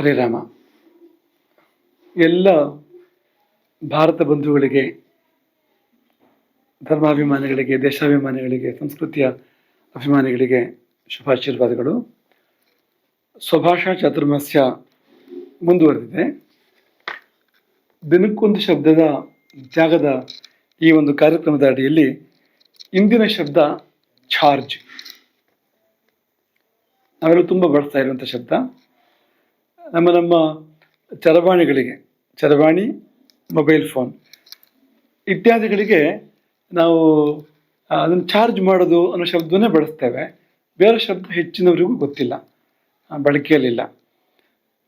ಹರೇ ರಾಮ ಎಲ್ಲ ಭಾರತ ಬಂಧುಗಳಿಗೆ, ಧರ್ಮಾಭಿಮಾನಿಗಳಿಗೆ, ದೇಶಾಭಿಮಾನಿಗಳಿಗೆ, ಸಂಸ್ಕೃತಿಯ ಅಭಿಮಾನಿಗಳಿಗೆ ಶುಭಾಶೀರ್ವಾದಗಳು. ಸ್ವಭಾಷಾ ಚಾತುರ್ಮಾಸ್ಯ ಮುಂದುವರೆದಿದೆ. ದಿನಕ್ಕೊಂದು ಶಬ್ದದ ಜಾಗದ ಈ ಒಂದು ಕಾರ್ಯಕ್ರಮದ ಅಡಿಯಲ್ಲಿ ಇಂದಿನ ಶಬ್ದ ಚಾರ್ಜ್. ನಾವೆಲ್ಲ ತುಂಬ ಬಳಸ್ತಾ ಇರುವಂಥ ಶಬ್ದ. ನಮ್ಮ ನಮ್ಮ ಚರವಾಣಿಗಳಿಗೆ, ಚರವಾಣಿ ಮೊಬೈಲ್ ಫೋನ್ ಇತ್ಯಾದಿಗಳಿಗೆ ನಾವು ಅದನ್ನು ಚಾರ್ಜ್ ಮಾಡೋದು ಅನ್ನೋ ಶಬ್ದವನ್ನೇ ಬಳಸ್ತೇವೆ. ಬೇರೆ ಶಬ್ದ ಹೆಚ್ಚಿನವರಿಗೂ ಗೊತ್ತಿಲ್ಲ ಬಳಕೆಯಲ್ಲಿಲ್ಲ.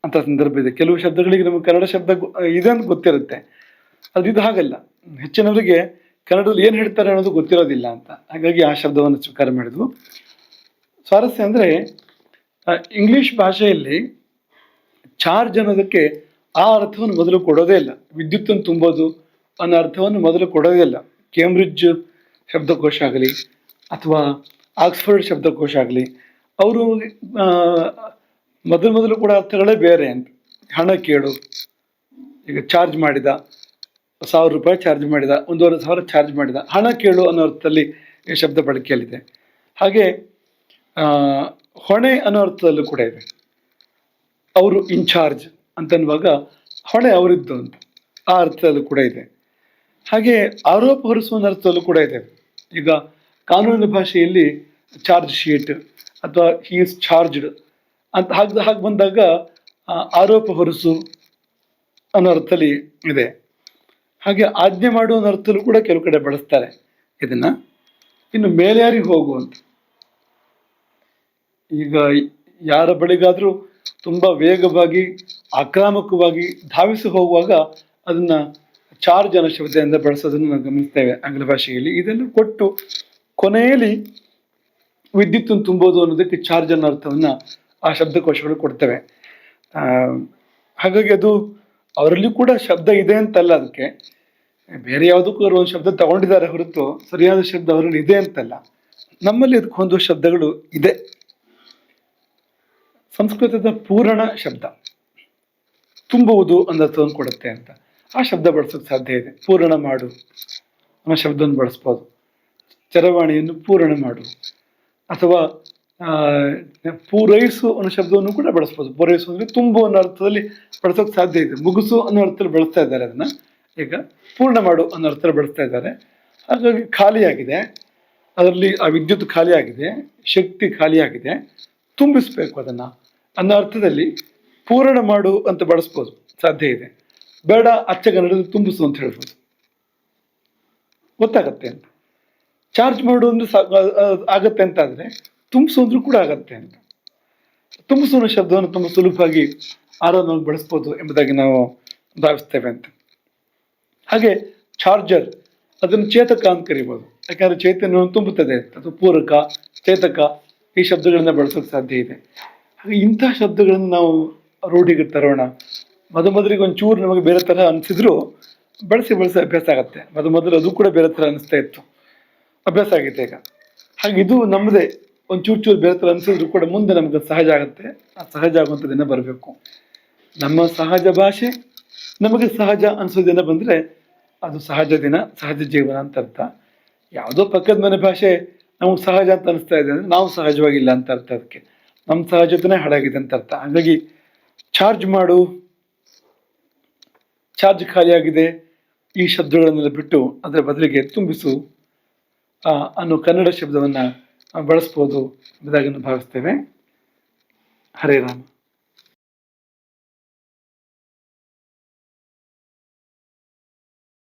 ಅಂಥ ಸಂದರ್ಭ ಇದೆ. ಕೆಲವು ಶಬ್ದಗಳಿಗೆ ನಮಗೆ ಕನ್ನಡ ಶಬ್ದ ಇದೆ ಅಂತ ಗೊತ್ತಿರುತ್ತೆ. ಅದು ಇದು ಹಾಗಲ್ಲ. ಹೆಚ್ಚಿನವರಿಗೆ ಕನ್ನಡದಲ್ಲಿ ಏನು ಹೇಳ್ತಾರೆ ಅನ್ನೋದು ಗೊತ್ತಿರೋದಿಲ್ಲ ಅಂತ. ಹಾಗಾಗಿ ಆ ಶಬ್ದವನ್ನು ಸ್ವೀಕಾರ ಮಾಡಿದ್ವು. ಸ್ವಾರಸ್ಯ ಅಂದರೆ ಇಂಗ್ಲೀಷ್ ಭಾಷೆಯಲ್ಲಿ ಚಾರ್ಜ್ ಅನ್ನೋದಕ್ಕೆ ಆ ಅರ್ಥವನ್ನು ಮೊದಲು ಕೊಡೋದೇ ಇಲ್ಲ. ವಿದ್ಯುತ್ತನ್ನು ತುಂಬೋದು ಅನ್ನೋ ಅರ್ಥವನ್ನು ಮೊದಲು ಕೊಡೋದೇ ಇಲ್ಲ. ಕೇಂಬ್ರಿಡ್ಜ್ ಶಬ್ದಕೋಶ ಆಗಲಿ ಅಥವಾ ಆಕ್ಸ್ಫರ್ಡ್ ಶಬ್ದಕೋಶ ಆಗಲಿ, ಅವರು ಮೊದಲು ಮೊದಲು ಕೂಡ ಅರ್ಥಗಳೇ ಬೇರೆ ಅಂತ. ಹಣ ಕೇಳು ಈಗ ಚಾರ್ಜ್ ಮಾಡಿದ, ಸಾವಿರ ರೂಪಾಯಿ ಚಾರ್ಜ್ ಮಾಡಿದ, ಒಂದೂವರೆ ಸಾವಿರ ಚಾರ್ಜ್ ಮಾಡಿದ, ಹಣ ಕೇಳು ಅನ್ನೋ ಅರ್ಥದಲ್ಲಿ ಶಬ್ದ ಬಳಕೆಯಲ್ಲಿದೆ. ಹಾಗೆ ಹೊಣೆ ಅನ್ನೋ ಅರ್ಥದಲ್ಲೂ ಕೂಡ ಇದೆ. ಅವರು ಇನ್ಚಾರ್ಜ್ ಅಂತನ್ನುವಾಗ ಹೊಣೆ ಅವರಿದ್ದು ಅಂತ. ಆ ಅರ್ಥದಲ್ಲೂ ಕೂಡ ಇದೆ. ಹಾಗೆ ಆರೋಪ ಹೊರಿಸುವ ಅರ್ಥದಲ್ಲೂ ಕೂಡ ಇದೆ. ಈಗ ಕಾನೂನಿನ ಭಾಷೆಯಲ್ಲಿ ಚಾರ್ಜ್ ಶೀಟ್ ಅಥವಾ ಹಿ ಇಸ್ ಚಾರ್ಜ್ಡ್ ಅಂತ ಹಾಗೆ ಹಾಗೆ ಬಂದಾಗ ಆರೋಪ ಹೊರಿಸು ಅನ್ನೋ ಅರ್ಥದಲ್ಲಿ ಇದೆ. ಹಾಗೆ ಆಜ್ಞೆ ಮಾಡುವ ಅರ್ಥದಲ್ಲೂ ಕೂಡ ಕೆಲವು ಕಡೆ ಬಳಸ್ತಾರೆ ಇದನ್ನ. ಇನ್ನು ಮೇಲ್ಯಾರಿಗೆ ಹೋಗು ಅಂತ. ಈಗ ಯಾರ ಬಳಿಗಾದ್ರೂ ತುಂಬಾ ವೇಗವಾಗಿ, ಆಕ್ರಾಮಕವಾಗಿ ಧಾವಿಸಿ ಹೋಗುವಾಗ ಅದನ್ನ ಚಾರ್ಜ್ ಅನ್ನೋ ಶಬ್ದದಿಂದ ಬಳಸೋದನ್ನು ನಾವು ಗಮನಿಸ್ತೇವೆ ಆಂಗ್ಲ ಭಾಷೆಯಲ್ಲಿ. ಇದನ್ನು ಕೊಟ್ಟು ಕೊನೆಯಲ್ಲಿ ವಿದ್ಯುತ್ತನ್ನು ತುಂಬೋದು ಅನ್ನೋದಕ್ಕೆ ಚಾರ್ಜ್ ಜನ ಅರ್ಥವನ್ನ ಆ ಶಬ್ದಕೋಶಗಳು ಕೊಡ್ತವೆ. ಹಾಗಾಗಿ ಅದು ಅವರಲ್ಲಿ ಕೂಡ ಶಬ್ದ ಇದೆ ಅಂತಲ್ಲ ಅದಕ್ಕೆ. ಬೇರೆ ಯಾವುದಕ್ಕೂ ಅವರು ಒಂದು ಶಬ್ದ ತಗೊಂಡಿದ್ದಾರೆ ಹೊರತು ಸರಿಯಾದ ಶಬ್ದ ಅವರಲ್ಲಿ ಇದೆ ಅಂತಲ್ಲ. ನಮ್ಮಲ್ಲಿ ಅದಕ್ಕೆ ಹೊಂದುವ ಶಬ್ದಗಳು ಇದೆ. ಸಂಸ್ಕೃತದ ಪೂರಣ ಶಬ್ದ. ತುಂಬುವುದು ಅನ್ನ ಅರ್ಥವನ್ನು ಕೊಡುತ್ತೆ ಅಂತ. ಆ ಶಬ್ದ ಬಳಸೋಕೆ ಸಾಧ್ಯ ಇದೆ. ಪೂರಣ ಮಾಡು ಅನ್ನೋ ಶಬ್ದವನ್ನು ಬಳಸ್ಬೋದು. ಚರವಾಣಿಯನ್ನು ಪೂರಣ ಮಾಡು. ಅಥವಾ ಪೂರೈಸು ಅನ್ನೋ ಶಬ್ದವನ್ನು ಕೂಡ ಬಳಸ್ಬೋದು. ಪೂರೈಸು ಅಂದರೆ ತುಂಬು ಅನ್ನೋ ಅರ್ಥದಲ್ಲಿ ಬಳಸೋಕೆ ಸಾಧ್ಯ ಇದೆ. ಮುಗಿಸು ಅನ್ನೋ ಅರ್ಥದಲ್ಲಿ ಬಳಸ್ತಾ ಇದ್ದಾರೆ ಅದನ್ನ. ಈಗ ಪೂರ್ಣ ಮಾಡು ಅನ್ನೋ ಅರ್ಥದಲ್ಲಿ ಬಳಸ್ತಾ ಇದ್ದಾರೆ. ಹಾಗಾಗಿ ಖಾಲಿಯಾಗಿದೆ. ಅದರಲ್ಲಿ ಆ ವಿದ್ಯುತ್ ಖಾಲಿಯಾಗಿದೆ. ಶಕ್ತಿ ಖಾಲಿಯಾಗಿದೆ. ತುಂಬಿಸ್ಬೇಕು ಅದನ್ನ. ಅನ್ನೋ ಅರ್ಥದಲ್ಲಿ ಪೂರಣ ಮಾಡು ಅಂತ ಬಳಸ್ಬೋದು. ಸಾಧ್ಯ ಇದೆ. ಬೇಡ ಅಚ್ಚಗನ್ನಡದಲ್ಲಿ ತುಂಬಿಸು ಅಂತ ಹೇಳ್ಬೋದು. ಗೊತ್ತಾಗತ್ತೆ ಅಂತ. ಚಾರ್ಜ್ ಮಾಡು ಅಂದ್ರೆ ಆಗತ್ತೆ ಅಂತ ಆದ್ರೆ ತುಂಬಿಸು ಅಂದ್ರೂ ಕೂಡ ಆಗತ್ತೆ ಅಂತ. ತುಂಬಿಸು ಅನ್ನೋ ಶಬ್ದವನ್ನು ತುಂಬ ಸುಲಭವಾಗಿ ಆರಾಮವಾಗಿ ಬಳಸ್ಬೋದು ಎಂಬುದಾಗಿ ನಾವು ಭಾವಿಸ್ತೇವೆ ಅಂತ. ಹಾಗೆ ಚಾರ್ಜರ್ ಅದನ್ನು ಚೇತಕ ಅಂತ ಕರಿಬೋದು. ಯಾಕಂದ್ರೆ ಚೈತನ್ಯವನ್ನು ತುಂಬುತ್ತದೆ. ಅಥವಾ ಪೂರಕ, ಚೇತಕ ಈ ಶಬ್ದಗಳನ್ನ ಬಳಸೋಕೆ ಸಾಧ್ಯ ಇದೆ. ಹಾಗೆ ಇಂತಹ ಶಬ್ದಗಳನ್ನು ನಾವು ರೂಢಿಗೆ ತರೋಣ. ಮೊದ ಮೊದಲಿಗೆ ಒಂಚೂರು ನಮಗೆ ಬೇರೆ ಥರ ಅನಿಸಿದ್ರು ಬಳಸಿ ಬಳಸಿ ಅಭ್ಯಾಸ ಆಗುತ್ತೆ. ಮೊದ ಮೊದಲು ಅದು ಕೂಡ ಬೇರೆ ಥರ ಅನಿಸ್ತಾ ಇತ್ತು. ಅಭ್ಯಾಸ ಆಗಿತ್ತು ಈಗ. ಹಾಗೆ ಇದು ನಮ್ಮದೇ ಒಂದು ಚೂರು ಬೇರೆ ಥರ ಅನಿಸಿದ್ರು ಕೂಡ ಮುಂದೆ ನಮ್ಗೆ ಸಹಜ ಆಗುತ್ತೆ. ಆ ಸಹಜ ಆಗುವಂಥ ಬರಬೇಕು. ನಮ್ಮ ಸಹಜ ಭಾಷೆ ನಮಗೆ ಸಹಜ ಅನಿಸೋ ದಿನ ಬಂದರೆ ಅದು ಸಹಜ ದಿನ, ಸಹಜ ಜೀವನ ಅಂತ ಅರ್ಥ. ಯಾವುದೋ ಪಕ್ಕದ ಮನೆ ಭಾಷೆ ನಮಗೆ ಸಹಜ ಅಂತ ಅನಿಸ್ತಾ ಇದೆ ಅಂದರೆ ನಾವು ಸಹಜವಾಗಿಲ್ಲ ಅಂತ ಅರ್ಥ ಅದಕ್ಕೆ. ನಮ್ಮ ಸಹಜತನೇ ಹಾಳಾಗಿದೆ ಅಂತ ಅರ್ಥ. ಹಾಗಾಗಿ ಚಾರ್ಜ್ ಮಾಡು. ಚಾರ್ಜ್ ಖಾಲಿಯಾಗಿದೆ ಈ ಶಬ್ದಗಳನ್ನೆಲ್ಲ ಬಿಟ್ಟು ಅದರ ಬದಲಿಗೆ ತುಂಬಿಸು. ಅನ್ನೋ ಕನ್ನಡ ಶಬ್ದವನ್ನು ಬಳಸ್ಬೋದು ಎಂಬುದಾಗಿ ಭಾವಿಸ್ತೇವೆ. ಹರೇ ರಾಮ.